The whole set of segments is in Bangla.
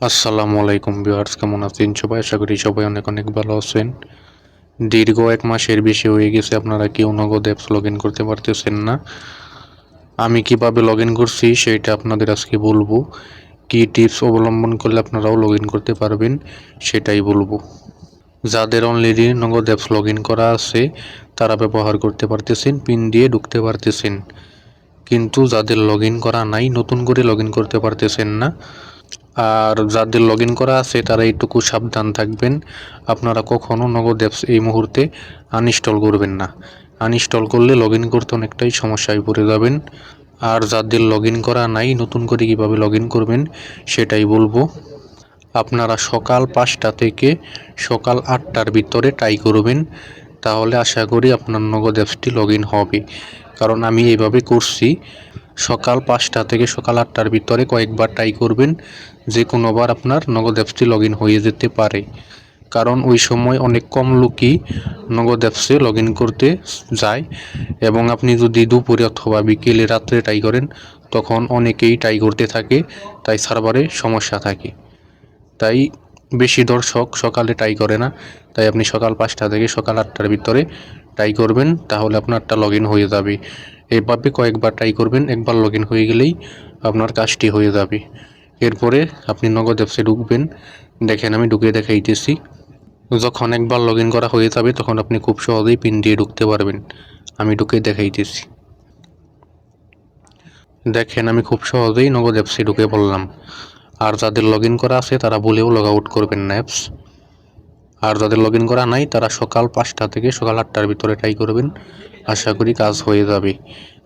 আসসালামু আলাইকুম ভিউয়ার্স, কেমন আছেন সবাই? আশা করি সবাই অনেক অনেক ভালো আছেন। দীর্ঘ এক মাসের বেশি হয়ে গেছে, আপনারা কেউ নগদ অ্যাপস লগ ইন করতে পারতেছেন না। আমি কীভাবে লগ ইন করছি সেটা আপনাদের আজকে বলব। কি টিপস অবলম্বন করলে আপনারাও লগ ইন করতে পারবেন, সেটাই বলব। যাদের অলরেডি নগদ অ্যাপস লগ ইন করা আছে, তারা ব্যবহার করতে পারতেছেন পিন দিয়ে ঢুকতে পারতেছেন। কিন্তু যাদের লগ ইন করা নাই, নতুন করে লগ ইন করতে পারতেছেন না আর যাদের লগ ইন করা আছে, তারা এইটুকু সাবধান থাকবেন। আপনারা কখনও নগদ অ্যাপস এই মুহূর্তে আনইনস্টল করবেন না। আনইনস্টল করলে লগ ইন করতে অনেকটাই সমস্যায় পড়ে যাবেন। আর যাদের লগ ইন করা নাই, নতুন করে কীভাবে লগ ইন করবেন, সেটাই বলব। আপনারা সকাল পাঁচটা থেকে সকাল আটটার ভিতরে ট্রাই করবেন। তাহলে আশা করি আপনার নগদ অ্যাপসটি লগ ইন হবে। কারণ আমি এইভাবে করছি। সকাল পাঁচটা থেকে সকাল আটটার ভিতরে কয়েকবার ট্রাই করবেন, যে কোনোবার আপনার নগদ অ্যাপসটি লগ হয়ে যেতে পারে। কারণ ওই সময় অনেক কম লোকই নগদ অ্যাপসে লগ করতে যায় এবং আপনি যদি দুপুরে অথবা বিকেলে রাত্রে ট্রাই করেন, তখন অনেকেই ট্রাই করতে থাকে, তাই সার্ভারে সমস্যা থাকে। তাই বেশি দর্শক সকালে ট্রাই করে না, তাই আপনি সকাল পাঁচটা থেকে সকাল আটটার ভিতরে ট্রাই করবেন, তাহলে আপনারটা লগ হয়ে যাবে। এভাবে কয়েকবার ট্রাই করবেন, একবার লগ হয়ে গেলেই আপনার কাজটি হয়ে যাবে। এরপরে আপনি নগদ অ্যাপসে ঢুকবেন। দেখেন আমি ঢুকে দেখাইতেছি। যখন একবার লগ করা হয়ে যাবে, তখন আপনি খুব সহজেই পিন দিয়ে ঢুকতে পারবেন। আমি ঢুকে দেখাইতেছি। দেখেন আমি খুব সহজেই নগদ অ্যাপসে ঢুকে পড়লাম। আর যাদের লগ করা আছে, তারা বলেও লগ আউট করবেন না অ্যাপস আর যাদের লগ করা নাই, তারা সকাল পাঁচটা থেকে সকাল আটটার ভিতরে ট্রাই করবেন। আশা করি কাজ হয়ে যাবে।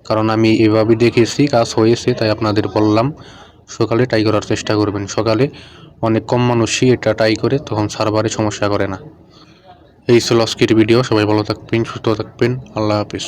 কারণ আমি এভাবে দেখেছি, কাজ হয়েছে, তাই আপনাদের বললাম, সকালে ট্রাই করার চেষ্টা করবেন। সকালে অনেক কম মানুষই এটা ট্রাই করে, তখন সার্ভারে সমস্যা করে না। এই ছিল ভিডিও সবাই ভালো থাকবেন, সুস্থ থাকবেন, আল্লাহ হাফিজ।